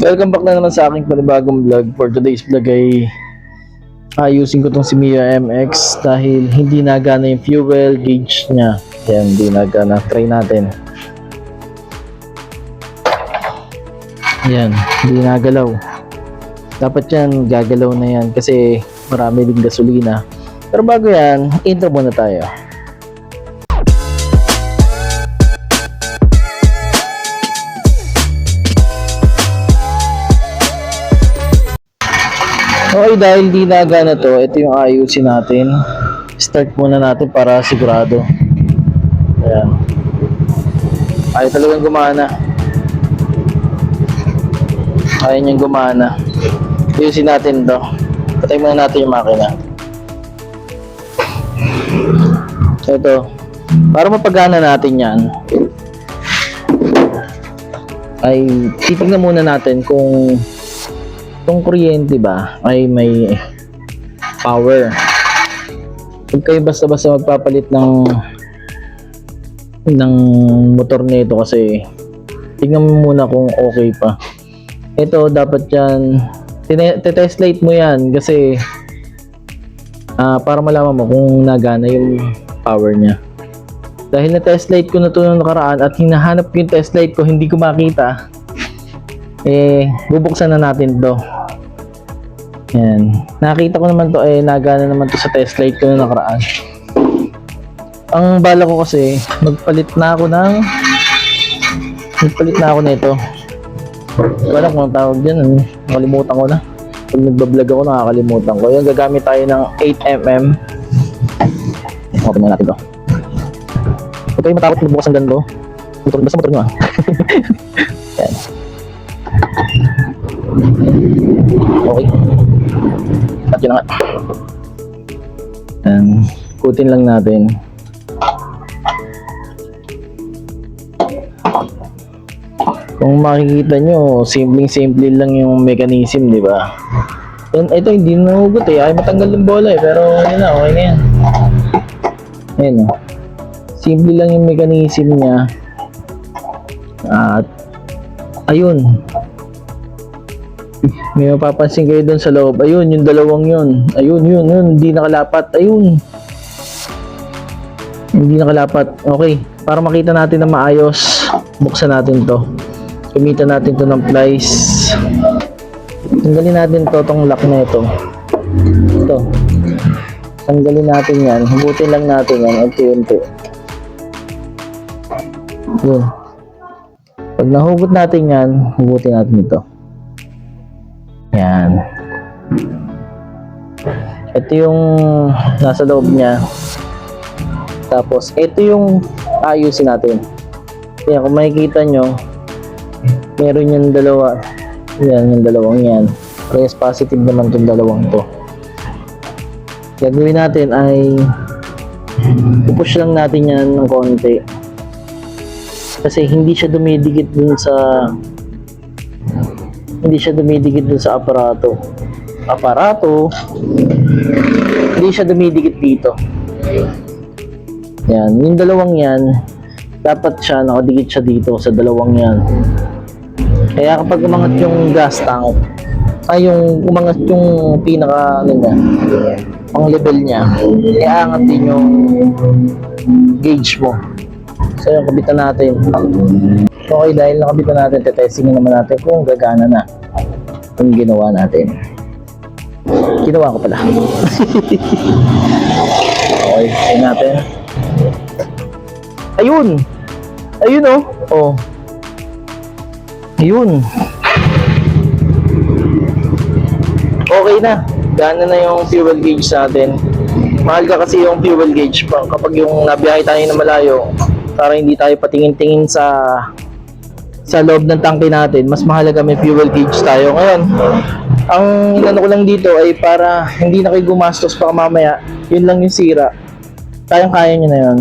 Welcome back na naman sa aking panibagong vlog. For today's vlog ay ayusin ko tong si Mia MX dahil hindi nagana yung fuel gauge niya. Yan, hindi nagana. Try natin. Yan, hindi nagalaw. Dapat yan, gagalaw na yan kasi marami din gasolina. Pero bago yan, intro muna tayo. Okay, dahil di nagana to, ito yung ayusin natin. Start muna natin para sigurado. Ayan. Ayaw talagang gumana. Ayaw niyang gumana. Ayusin natin to. Patay muna natin yung makina. Ito, para mapagana natin yan, ay titignan muna natin kung itong kuryente ba ay may power. Huwag kayo basta-basta magpapalit ng ng motor nito kasi tignan mo muna kung okay pa. Ito dapat yan test light mo yan kasi ah, para malaman mo kung nagana yung power niya. Dahil na test light ko na to nung nakaraan at hinahanap ko yung test light ko hindi ko makita eh bubuksan na natin to. Yan. Nakita ko naman to eh nagana naman to sa test light ko na nakaraan. Ang bala ko kasi magpalit na ako ng magpalit na ako nito. Wala kung ang tawag dyan ano, nakalimutan ko na. Pag nagbablog ako nakakalimutan ko. Yung gagamit tayo ng 8mm open na natin to. Huwag kayo matakot ang ganito. Basta motor nyo ah. Yan Okay. At yun na nga. Yan. Kutin lang natin. Kung makikita nyo, simpleng-simple lang yung mechanism, di ba? Yan, ito hindi nahugot eh. Ay matanggal yung bola eh. Pero yun na, okay na yan. Ayan o. Simple lang yung mechanism niya. At ayun, may mapapansin kayo doon sa loob. Ayun, yung dalawang yun. Ayun, yun, yun. Hindi nakalapat. Ayun. Hindi nakalapat. Okay. Para makita natin na maayos, buksan natin to. Gamitan natin to ng plies. Tanggalin natin to, tong lock na ito. Ito. Tanggalin natin yan. Hugutin lang natin yan. Unti-unti. Yun. Pag nahugot natin yan, hugutin natin ito. Yan. Ito yung nasa loob niya. Tapos, ito yung ayusin natin. Yan, kung makikita nyo, meron yung dalawa. Yan, yung dalawang yan. Parehas positive naman itong dalawang to. Gagawin natin ay pupush lang natin yan ng konti. Kasi hindi siya dumidikit dun sa hindi siya dumidikit dun sa aparato. Aparato, hindi siya dumidikit dito. Yan, yung dalawang yan, dapat siya nakadikit siya dito sa dalawang yan. Kaya kapag umangat yung gas tank, ay yung umangat yung pinaka ano niya, ang level niya, iaangat din yung gauge mo. So yung kabitan natin. Okay, dahil nakabitan natin, tetestingin naman natin kung gagana na yung ginawa natin. Ginawa ko pala. okay, try natin. Ayun! Ayun oh! Oh. Ayun. Okay na. Gana na yung fuel gauge natin. Mahal ka kasi yung fuel gauge pa kapag yung nabiyahe tayo na malayo para hindi tayo patingin-tingin sa sa loob ng tangke natin, mas mahalaga may fuel gauge tayo. Ngayon, ang inano ko lang dito ay para hindi na kayo gumastos pa mamaya, yun lang yung sira. Kayang-kaya nyo na yun.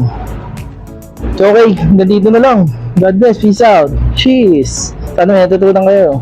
So okay, hanggang dito na lang. God bless, peace out. Cheers! Sana may natutunan kayo.